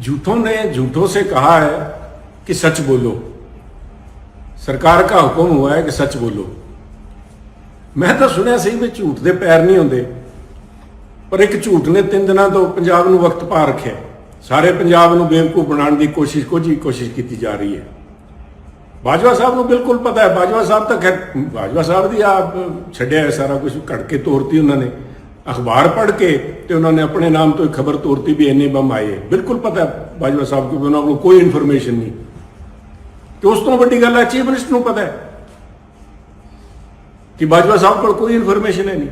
झूठों ने झूठों से कहा है कि सच बोलो ਸਰਕਾਰ ਦਾ ਹੁਕਮ हुआ है कि सच बोलो ਮੈਂ ਤਾਂ ਸੁਣਿਆ ਸੀ ਵੀ ਝੂਠ ਦੇ ਪੈਰ ਨਹੀਂ ਹੁੰਦੇ ਪਰ ਇੱਕ ਝੂਠ ਨੇ ਤਿੰਨ ਦਿਨਾਂ ਤੋਂ ਪੰਜਾਬ ਨੂੰ ਵਕਤ ਪਾ ਰੱਖਿਆ ਸਾਰੇ ਪੰਜਾਬ ਨੂੰ ਬੇਵਕੂਫ ਬਣਾਉਣ ਦੀ ਕੋਸ਼ਿਸ਼ ਕੋਜੀ ਕੋਸ਼ਿਸ਼ ਕੀਤੀ ਜਾ ਰਹੀ ਹੈ ਬਾਜਵਾ ਸਾਹਿਬ ਨੂੰ ਬਿਲਕੁਲ ਪਤਾ ਹੈ ਬਾਜਵਾ ਸਾਹਿਬ ਤਾਂ ਖੈਰ ਬਾਜਵਾ ਸਾਹਿਬ ਦੀ ਆਪ ਛੱਡਿਆ ਹੈ ਸਾਰਾ ਕੁਝ ਘੜ ਕੇ ਤੋਰਤੀ ਉਹਨਾਂ ਨੇ ਅਖਬਾਰ ਪੜ੍ਹ ਕੇ ਤੇ ਉਹਨਾਂ ਨੇ ਆਪਣੇ ਨਾਮ ਤੋਂ ਇੱਕ ਖਬਰ ਤੋਰਤੀ ਵੀ ਇੰਨੇ ਬੰਮ ਆਏ। ਬਿਲਕੁਲ ਪਤਾ ਬਾਜਵਾ ਸਾਹਿਬ ਕੋਲ ਉਹਨਾਂ ਕੋਲ ਕੋਈ ਇਨਫੋਰਮੇਸ਼ਨ ਨਹੀਂ। ਤੇ ਉਸ ਤੋਂ ਵੱਡੀ ਗੱਲ ਹੈ ਚੀਫ ਮਿਨਿਸਟਰ ਨੂੰ ਪਤਾ ਹੈ ਕਿ ਬਾਜਵਾ ਸਾਹਿਬ ਕੋਲ ਕੋਈ ਇਨਫੋਰਮੇਸ਼ਨ ਹੈ ਨਹੀਂ।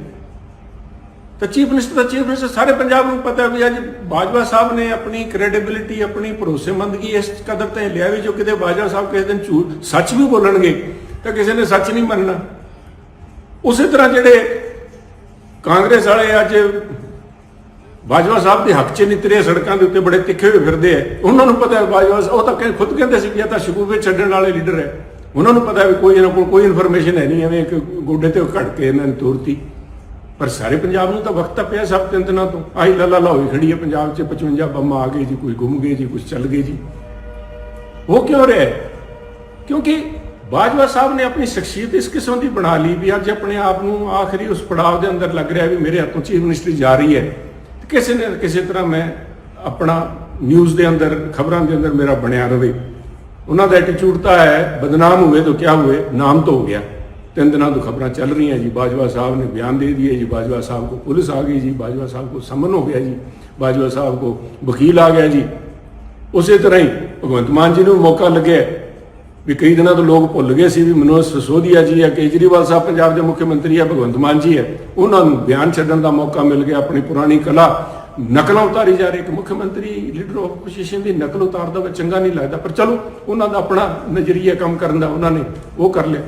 ਤਾਂ ਚੀਫ ਮਿਨਿਸਟਰ ਦਾ ਚੀਫ ਮਿਨਿਸਟਰ ਸਾਰੇ ਪੰਜਾਬ ਨੂੰ ਪਤਾ ਵੀ ਅੱਜ ਬਾਜਵਾ ਸਾਹਿਬ ਨੇ ਆਪਣੀ ਕ੍ਰੈਡੀਬਿਲਿਟੀ ਆਪਣੀ ਭਰੋਸੇਮੰਦਗੀ ਇਸ ਕਦਰ ਤੇ ਲਿਆ ਵੀ ਜੋ ਕਿਤੇ ਬਾਜਵਾ ਸਾਹਿਬ ਕਿਸੇ ਦਿਨ ਝੂਠ, ਸੱਚ ਵੀ ਬੋਲਣਗੇ ਤਾਂ ਕਿਸੇ ਨੇ ਸੱਚ ਨਹੀਂ ਮੰਨਣਾ। ਉਸੇ ਤਰ੍ਹਾਂ ਜਿਹੜੇ ਕਾਂਗਰਸ ਵਾਲੇ ਅੱਜ ਬਾਜਵਾ ਸਾਹਿਬ ਦੇ ਹੱਕ 'ਚ ਨਿਤਰੇ ਸੜਕਾਂ ਦੇ ਉੱਤੇ ਬੜੇ ਤਿੱਖੇ ਹੋਏ ਫਿਰਦੇ ਆ। ਉਹਨਾਂ ਨੂੰ ਪਤਾ ਹੈ ਬਾਜਵਾ ਉਹ ਤਾਂ ਕਹਿੰਦੇ ਖੁਦ ਕਹਿੰਦੇ ਸੀ ਕਿ ਇਹ ਤਾਂ ਸ਼ਗੂਫੇ ਛੱਡਣ ਵਾਲੇ ਲੀਡਰ ਹੈ। ਉਹਨਾਂ ਨੂੰ ਪਤਾ ਵੀ ਕੋਈ ਇਹਨਾਂ ਕੋਲ ਕੋਈ ਇਨਫੋਰਮੇਸ਼ਨ ਹੈ ਨਹੀਂ, ਐਵੇਂ ਇੱਕ ਗੋਡੇ ਤੇ ਘੜ ਕੇ ਇਹਨਾਂ ਨੇ ਤੋਰਤੀ। ਪਰ ਸਾਰੇ ਪੰਜਾਬ ਨੂੰ ਤਾਂ ਵਕਤ ਤਾਂ ਪਿਆ ਸਭ ਤਿੰਨ ਦਿਨਾਂ ਤੋਂ। ਆਹੀ ਲਾ ਲਾ ਲਾ ਹੋਈ ਖੜੀ ਹੈ ਪੰਜਾਬ 'ਚ 55 ਬੰਮ ਆ ਗਏ ਜੀ, ਕੋਈ ਗੁੰਮ ਗਏ ਜੀ ਕੁਝ ਚੱਲ ਗਏ ਜੀ। ਉਹ ਕਿਉਂ ਰਿਹਾ? ਕਿਉਂਕਿ ਬਾਜਵਾ ਸਾਹਿਬ ਨੇ ਆਪਣੀ ਸ਼ਖਸੀਅਤ ਇਸ ਕਿਸਮ ਦੀ ਬਣਾ ਲਈ ਵੀ ਅੱਜ ਆਪਣੇ ਆਪ ਨੂੰ ਆਖਰੀ ਉਸ ਪੜਾਅ ਦੇ ਅੰਦਰ ਲੱਗ ਰਿਹਾ ਵੀ ਮੇਰੇ ਹੱਥੋਂ ਚੀਫ ਮਿਨਿਸਟਰੀ ਜਾ ਰਹੀ ਹੈ। ਕਿਸੇ ਨੇ ਕਿਸੇ ਤਰ੍ਹਾਂ ਮੈਂ ਆਪਣਾ ਨਿਊਜ਼ ਦੇ ਅੰਦਰ, ਖਬਰਾਂ ਦੇ ਅੰਦਰ ਮੇਰਾ ਬਣਿਆ ਰਹੇ ਉਹਨਾਂ ਦਾ ਐਟੀਟਿਊਡ ਤਾਂ ਹੈ, ਬਦਨਾਮ ਹੋਵੇ ਤਾਂ ਕਿਆ ਹੋਵੇ, ਨਾਮ ਤਾਂ ਹੋ ਗਿਆ। ਤਿੰਨ ਦਿਨਾਂ ਤੋਂ ਖਬਰਾਂ ਚੱਲ ਰਹੀਆਂ ਜੀ, ਬਾਜਵਾ ਸਾਹਿਬ ਨੇ ਬਿਆਨ ਦੇ ਦਿਏ ਜੀ, ਬਾਜਵਾ ਸਾਹਿਬ ਕੋ ਪੁਲਿਸ ਆ ਗਈ ਜੀ, ਬਾਜਵਾ ਸਾਹਿਬ ਕੋ ਸਮਨ ਹੋ ਗਿਆ ਜੀ, ਬਾਜਵਾ ਸਾਹਿਬ ਕੋ ਵਕੀਲ ਆ ਗਿਆ ਜੀ। ਉਸੇ ਤਰ੍ਹਾਂ ਹੀ ਭਗਵੰਤ ਮਾਨ ਜੀ ਨੂੰ ਮੌਕਾ ਲੱਗਿਆ। ਵੀ ਕਈ ਦਿਨਾਂ ਤੋਂ ਲੋਕ ਭੁੱਲ ਗਏ ਸੀ ਵੀ ਮਨੋਜ ਸਸੋਦੀਆ ਜੀ ਹੈ ਕੇਜਰੀਵਾਲ ਸਾਹਿਬ ਪੰਜਾਬ ਦੇ ਮੁੱਖ ਮੰਤਰੀ ਹੈ, ਭਗਵੰਤ ਮਾਨ ਜੀ ਹੈ। ਉਹਨਾਂ ਨੂੰ ਬਿਆਨ ਛੱਡਣ ਦਾ ਮੌਕਾ ਮਿਲ ਗਿਆ, ਆਪਣੀ ਪੁਰਾਣੀ ਕਲਾ ਨਕਲਾਂ ਉਤਾਰੀ ਜਾ ਰਹੀ ਇੱਕ ਮੁੱਖ ਮੰਤਰੀ ਲੀਡਰ ਆਫ ਆਪੋਜੀਸ਼ਨ ਦੀ ਨਕਲ ਉਤਾਰਦਾ ਵਾ ਚੰਗਾ ਨਹੀਂ ਲੱਗਦਾ। ਪਰ ਚਲੋ, ਉਹਨਾਂ ਦਾ ਆਪਣਾ ਨਜ਼ਰੀਆ ਕੰਮ ਕਰਨ ਦਾ ਉਹਨਾਂ ਨੇ ਉਹ ਕਰ ਲਿਆ।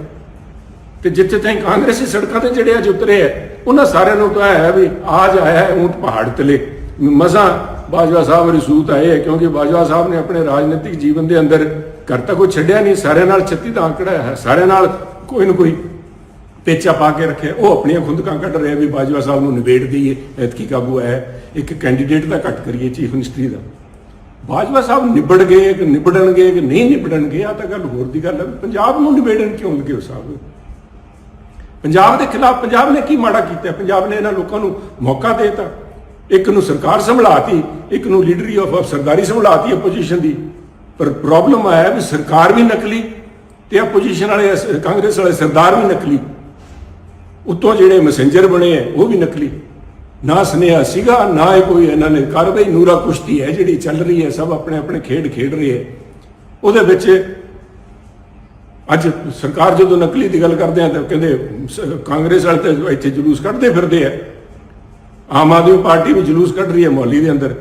ਤੇ ਜਿੱਥੇ ਤਾਈਂ ਕਾਂਗਰਸੀ ਸੜਕਾਂ ਤੇ ਜਿਹੜੇ ਅੱਜ ਉਤਰੇ ਹੈ, ਉਹਨਾਂ ਸਾਰਿਆਂ ਨੂੰ ਤਾਂ ਹੈ ਵੀ ਆਜ ਆਇਆ ਹੈ ਊਂਟ ਪਹਾੜ ਤਲੇ। ਮਜ਼ਾ ਬਾਜਵਾ ਸਾਹਿਬ ਰਸੂਤ ਆਏ ਹੈ, ਕਿਉਂਕਿ ਬਾਜਵਾ ਸਾਹਿਬ ਨੇ ਆਪਣੇ ਰਾਜਨੀਤਿਕ ਜੀਵਨ ਦੇ ਅੰਦਰ ਘਰ ਤਾਂ ਕੋਈ ਛੱਡਿਆ ਨਹੀਂ, ਸਾਰਿਆਂ ਨਾਲ 36 ਦਾ ਆંકੜਾ ਹੈ, ਸਾਰਿਆਂ ਨਾਲ ਕੋਈ ਨਾ ਕੋਈ ਪੇਚਾ ਪਾ ਕੇ ਰੱਖਿਆ ਉਹ ਆਪਣੀਆਂ ਖੁੰਦਕਾਂ ਕੱਢ ਰਿਹਾ ਵੀ ਬਾਜਵਾ ਸਾਹਿਬ ਨੂੰ ਨਿਬੇੜ ਦਈਏ, ਐਤਕੀ ਕਾਬੂ ਹੈ। ਇੱਕ ਕੈਂਡੀਡੇਟ ਦਾ ਘੱਟ ਕਰੀਏ ਚੀਫ ਮਿਨਿਸਟਰੀ ਦਾ। ਬਾਜਵਾ ਸਾਹਿਬ ਨਿਬੜ ਗਏ ਕਿ ਨਿਬੜਨਗੇ ਕਿ ਨਹੀਂ ਨਿਬੜਨਗੇ ਆ ਤਾਂ ਗੱਲ ਹੋਰ ਦੀ ਗੱਲ ਹੈ। ਪੰਜਾਬ ਨੂੰ ਨਿਬੇੜਨ ਕਿਉਂ ਲੱਗੇ ਹੋ ਸਾਹਿਬ? ਪੰਜਾਬ ਦੇ ਖਿਲਾਫ, ਪੰਜਾਬ ਨੇ ਕੀ ਮਾੜਾ ਕੀਤਾ? ਪੰਜਾਬ ਨੇ ਇਹਨਾਂ ਲੋਕਾਂ ਨੂੰ ਮੌਕਾ ਦੇ ਦਿੱਤਾ। ਇੱਕ ਨੂੰ ਸਰਕਾਰ ਸੰਭਲਾਤੀ, ਇੱਕ ਨੂੰ ਲੀਡਰੀ ਆਫ ਸਰਦਾਰੀ ਸੰਭਲਾਤੀ ਆਪੋਜੀਸ਼ਨ ਦੀ। ਪਰ ਪ੍ਰੋਬਲਮ ਆਇਆ ਵੀ ਸਰਕਾਰ ਵੀ ਨਕਲੀ ਤੇ ਆਪੋਜੀਸ਼ਨ ਵਾਲੇ ਅਸ- ਕਾਂਗਰਸ ਵਾਲੇ ਸਰਦਾਰ ਵੀ ਨਕਲੀ। ਉੱਤੋਂ ਜਿਹੜੇ ਮੈਸੇਂਜਰ ਬਣੇ ਆ, ਉਹ ਵੀ ਨਕਲੀ। ਨਾ ਸੁਨੇਹਾ ਸੀਗਾ, ਨਾ ਇਹ ਕੋਈ ਇਹਨਾਂ ਨੇ ਕਾਰਵਾਈ, ਨੂਰਾ ਕੁਸ਼ਤੀ ਹੈ ਜਿਹੜੀ ਚੱਲ ਰਹੀ ਹੈ, ਸਭ ਆਪਣੇ ਆਪਣੇ ਖੇਡ ਖੇਡ ਰਹੇ ਹੈ। ਉਹਦੇ ਵਿੱਚ ਅੱਜ ਸਰਕਾਰ ਜਦੋਂ ਨਕਲੀ ਦੀ ਗੱਲ ਕਰਦੇ ਆ, ਤਾਂ ਕਹਿੰਦੇ ਕਾਂਗਰਸ ਵਾਲੇ ਤਾਂ ਇੱਥੇ ਜਲੂਸ ਕੱਢਦੇ ਫਿਰਦੇ ਆ। ਆਮ ਆਦਮੀ ਪਾਰਟੀ ਵੀ ਜਲੂਸ ਕੱਢ ਰਹੀ ਹੈ ਮੌਲੀ ਦੇ ਅੰਦਰ।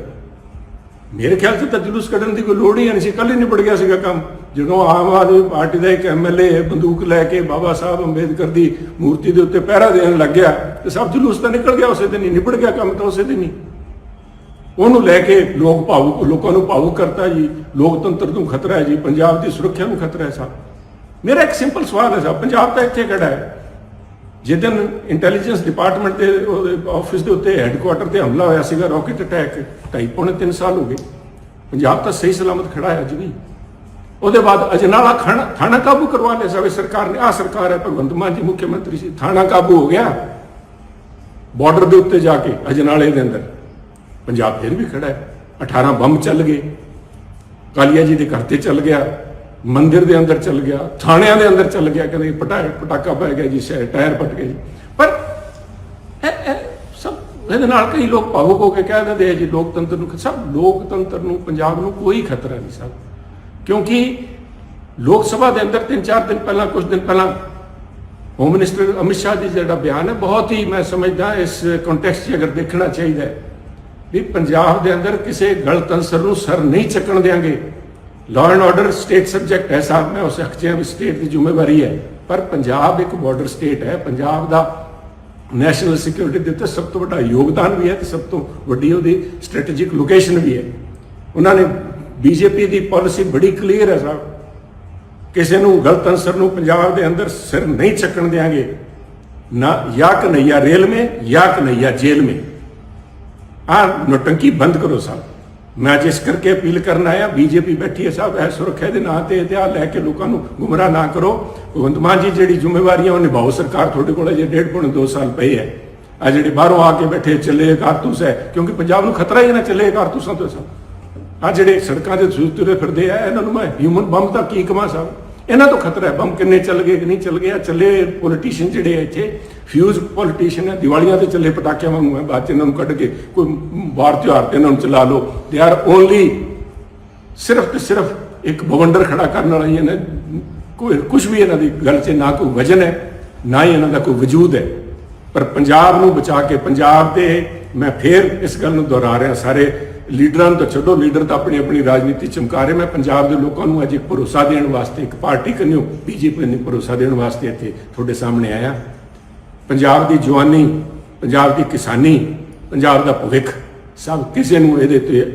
ਮੇਰੇ ਖਿਆਲ 'ਚ ਤਾਂ ਜਲੂਸ ਕੱਢਣ ਦੀ ਕੋਈ ਲੋੜ ਹੀ ਨਹੀਂ ਸੀ। ਕੱਲ ਹੀ ਨਿਬੜ ਗਿਆ ਸੀਗਾ ਕੰਮ। ਜਦੋਂ ਆਮ ਆਦਮੀ ਪਾਰਟੀ ਦਾ ਇੱਕ ਐਮਐਲਏ ਬੰਦੂਕ ਲੈ ਕੇ ਬਾਬਾ ਸਾਹਿਬ ਅੰਬੇਦਕਰ ਦੀ ਮੂਰਤੀ ਦੇ ਉੱਤੇ ਪਹਿਰਾ ਦੇਣ ਲੱਗਿਆ ਤੇ ਸਭ ਜਲੂਸ ਤਾਂ ਨਿਕਲ ਗਿਆ, ਉਸੇ ਦਿਨ ਹੀ ਨਿਬੜ ਗਿਆ ਕੰਮ ਤਾਂ ਉਸੇ ਦਿਨ ਹੀ। ਉਹਨੂੰ ਲੈ ਕੇ ਲੋਕ ਭਾਵੁਕ, ਲੋਕਾਂ ਨੂੰ ਭਾਵੁਕ ਕਰਤਾ ਜੀ। ਲੋਕਤੰਤਰ ਨੂੰ ਖਤਰਾ ਹੈ ਜੀ, ਪੰਜਾਬ ਦੀ ਸੁਰੱਖਿਆ ਨੂੰ ਖਤਰਾ ਹੈ ਸਾਹਿਬ ਮੇਰਾ ਇੱਕ ਸਿੰਪਲ ਸਵਾਲ ਹੈ ਸਾਹਿਬ ਪੰਜਾਬ ਤਾਂ ਇੱਥੇ ਖੜਾ ਹੈ। ਜਿੱਦਨ ਇੰਟੈਲੀਜੈਂਸ ਡਿਪਾਰਟਮੈਂਟ ਦੇ ਆਫਿਸ ਦੇ ਉੱਤੇ ਹੈੱਡਕੁਆਟਰ ਤੇ ਹਮਲਾ ਹੋਇਆ ਸੀਗਾ ਰਾਕਟ ਅਟੈਕ ਢਾਈ, ਪੌਣੇ 3 ਸਾਲ ਹੋ ਗਏ। ਪੰਜਾਬ ਤਾਂ ਸਹੀ ਸਲਾਮਤ ਖੜਾ ਹੈ ਅੱਜ ਵੀ। ਉਹਦੇ ਬਾਅਦ ਅਜਨਾਲਾ ਖਾਣਾ, ਥਾਣਾ ਕਾਬੂ ਕਰਵਾ ਲਿਆ ਸਾਵੇ ਸਰਕਾਰ ਨੇ। ਆ ਸਰਕਾਰ ਹੈ ਭਗਵੰਤ ਮਾਨ ਜੀ, ਮੁੱਖ ਮੰਤਰੀ ਸੀ ਥਾਣਾ ਕਾਬੂ ਹੋ ਗਿਆ। ਬਾਰਡਰ ਦੇ ਉੱਤੇ ਜਾ ਕੇ ਅਜਨਾਲੇ ਦੇ ਅੰਦਰ। ਪੰਜਾਬ ਫਿਰ ਵੀ ਖੜਾ ਹੈ। 18 ਬੰਬ ਚੱਲ ਗਏ। ਕਾਲੀਆ ਜੀ ਦੇ ਘਰ ਤੇ ਚੱਲ ਗਿਆ। ਮੰਦਿਰ ਦੇ ਅੰਦਰ ਚੱਲ ਗਿਆ, ਥਾਣਿਆਂ ਦੇ ਅੰਦਰ ਚੱਲ ਗਿਆ, ਕਹਿੰਦੇ ਪਟਾ, ਪਟਾਕਾ ਪੈ ਗਿਆ ਜੀ ਸ਼ਹਿਰ ਟਾਇਰ ਪਟ ਗਏ ਜੀ। ਪਰ ਇਹ ਸਭ, ਇਹਦੇ ਨਾਲ ਕਈ ਲੋਕ ਭਾਵੁਕ ਹੋ ਕੇ ਕਹਿ ਦਿੰਦੇ ਆ ਜੀ, ਲੋਕਤੰਤਰ ਨੂੰ ਸਭ ਲੋਕਤੰਤਰ ਨੂੰ, ਪੰਜਾਬ ਨੂੰ ਕੋਈ ਖਤਰਾ ਨਹੀਂ ਸਭ ਕਿਉਂਕਿ ਲੋਕ ਸਭਾ ਦੇ ਅੰਦਰ 3-4 ਦਿਨ ਪਹਿਲਾਂ ਕੁਝ ਦਿਨ ਪਹਿਲਾਂ ਹੋਮ ਮਿਨਿਸਟਰ ਅਮਿਤ ਸ਼ਾਹ ਜੀ ਜਿਹੜਾ ਬਿਆਨ ਹੈ, ਬਹੁਤ ਹੀ ਮੈਂ ਸਮਝਦਾ ਇਸ ਕੰਟੈਕਸਟ 'ਚ ਅਗਰ ਦੇਖਣਾ ਚਾਹੀਦਾ ਹੈ ਵੀ ਪੰਜਾਬ ਦੇ ਅੰਦਰ ਕਿਸੇ ਗਲਤ ਅੰਸਰ ਨੂੰ ਸਰ ਨਹੀਂ ਚੱਕਣ ਦੇਾਂਗੇ law and order state subject ਹੈ ਸਾਹਿਬ ਮੈਂ ਉਸ ਅਖਤਿਆਰ ਸਟੇਟ ਦੀ ਜ਼ਿੰਮੇਵਾਰੀ ਹੈ ਪਰ ਪੰਜਾਬ ਇੱਕ ਬਾਰਡਰ ਸਟੇਟ ਹੈ ਪੰਜਾਬ ਦਾ ਨੈਸ਼ਨਲ ਸਿਕਿਉਰਿਟੀ ਦੇ ਉੱਤੇ ਸਭ ਤੋਂ ਵੱਡਾ ਯੋਗਦਾਨ ਵੀ ਹੈ ਤੇ ਸਭ ਤੋਂ ਵੱਡੀ ਉਹਦੀ ਸਟ੍ਰੈਟੈਜਿਕ ਲੋਕੇਸ਼ਨ ਵੀ ਹੈ ਉਹਨਾਂ ਨੇ ਬੀਜੇਪੀ ਦੀ ਪਾਲਿਸੀ ਬੜੀ ਕਲੀਅਰ ਹੈ ਸਾਹਿਬ ਕਿਸੇ ਨੂੰ ਗਲਤ ਅਨਸਰ ਨੂੰ ਪੰਜਾਬ ਦੇ ਅੰਦਰ ਸਿਰ ਨਹੀਂ ਚੱਕਣ ਦੇਾਂਗੇ ਨਾ ਜਾਂ ਕਨਈਆ ਰੇਲ ਮੇ ਜਾਂ ਕਨਈਆ ਜੇਲ੍ਹ ਮੇ ਆ ਨੋਟੰਕੀ ਬੰਦ ਕਰੋ ਸਾਹਿਬ ਮੈਂ ਜਿਸ ਕਰਕੇ ਅਪੀਲ ਕਰਨ ਆਇਆ, ਬੀਜੇਪੀ ਬੈਠੀ ਹੈ ਸਾਹਿਬ, ਇਹ ਸੁਰੱਖਿਆ ਦੇ ਨਾਂ ਤੇ ਇਤਿਹਾਸ ਲੈ ਕੇ ਲੋਕਾਂ ਨੂੰ ਗੁੰਮਰਾਹ ਨਾ ਕਰੋ। ਭਗਵੰਤ ਮਾਨ ਜੀ ਜਿਹੜੀ ਜ਼ਿੰਮੇਵਾਰੀਆਂ ਉਹ ਨਿਭਾਓ, ਸਰਕਾਰ ਤੁਹਾਡੇ ਕੋਲ ਅਜੇ ਡੇਢ ਪੌਣੇ 2 ਸਾਲ ਪਏ ਹੈ। ਆ ਜਿਹੜੇ ਬਾਹਰੋਂ ਆ ਕੇ ਬੈਠੇ ਚੱਲੇ ਕਾਰਤੂਸ ਹੈ, ਕਿਉਂਕਿ ਪੰਜਾਬ ਨੂੰ ਖਤਰਾ ਹੀ ਨਾ ਚੱਲੇ ਕਾਰਤੂਸਾਂ ਤੋਂ ਸਭ। ਆ ਜਿਹੜੇ ਸੜਕਾਂ ਤੇ ਸੂਤ ਤੁਰੇ ਫਿਰਦੇ ਆ, ਇਹਨਾਂ ਨੂੰ ਮੈਂ ਹਿਊਮਨ ਬੰਬ ਦਾ ਕੀ ਕਮਾ ਸਾਹਿਬ? ਇਹਨਾਂ ਤੋਂ ਖਤਰਾ ਹੈ। ਬੰਬ ਕਿੰਨੇ ਚੱਲ ਗਏ ਕਿ ਨਹੀਂ ਚੱਲ ਗਏ, ਆ ਚੱਲੇ ਪੋਲੀਟੀਸ਼ੀਅਨ ਜਿਹੜੇ ਆ ਇੱਥੇ। ਫਿਊਜ਼ ਪੋਲੀਟੀਸ਼ੀਅਨ ਹੈ ਦੀਵਾਲੀਆਂ ਤੇ ਚੱਲੇ ਪਟਾਕਿਆਂ ਵਾਂਗੂ ਹੈ ਬਾਅਦ ਚ ਇਹਨਾਂ ਨੂੰ ਕੱਢ ਕੇ ਕੋਈ ਬਾਹਰ ਤਿਉਹਾਰ ਤੇ ਇਹਨਾਂ ਨੂੰ ਚਲਾ ਲਓ। ਦੇ ਆਰ ਓਨਲੀ ਸਿਰਫ ਤੇ ਸਿਰਫ ਇੱਕ ਬਵੰਡਰ ਖੜਾ ਕਰਨ ਵਾਲਾ ਹੀ ਇਹਨਾਂ ਕੋਈ ਕੁਝ ਵੀ ਇਹਨਾਂ ਦੀ ਗੱਲ 'ਚ ਨਾ ਕੋਈ ਵਜਨ ਹੈ, ਨਾ ਹੀ ਇਹਨਾਂ ਦਾ ਕੋਈ ਵਜੂਦ ਹੈ। ਪਰ ਪੰਜਾਬ ਨੂੰ ਬਚਾ ਕੇ, ਪੰਜਾਬ ਦੇ ਮੈਂ ਫੇਰ ਇਸ ਗੱਲ ਨੂੰ ਦੁਹਰਾ ਰਿਹਾ, ਸਾਰੇ ਲੀਡਰਾਂ ਨੂੰ ਤਾਂ ਛੱਡੋ, ਲੀਡਰ ਤਾਂ ਆਪਣੀ ਆਪਣੀ ਰਾਜਨੀਤੀ ਚਮਕਾ ਰਹੇ। ਮੈਂ ਪੰਜਾਬ ਦੇ ਲੋਕਾਂ ਨੂੰ ਅੱਜ ਇੱਕ ਭਰੋਸਾ ਦੇਣ ਵਾਸਤੇ, ਇੱਕ ਪਾਰਟੀ ਕੰਨਿਓ ਬੀਜੇਪੀ ਨੂੰ ਭਰੋਸਾ ਦੇਣ ਵਾਸਤੇ ਇੱਥੇ ਤੁਹਾਡੇ ਸਾਹਮਣੇ ਆਇਆ। ਪੰਜਾਬ ਦੀ ਜਵਾਨੀ, ਪੰਜਾਬ ਦੀ ਕਿਸਾਨੀ, ਪੰਜਾਬ ਦਾ ਭਵਿੱਖ, ਸਭ ਕਿਸੇ ਨੂੰ ਇਹਦੇ ਤੇ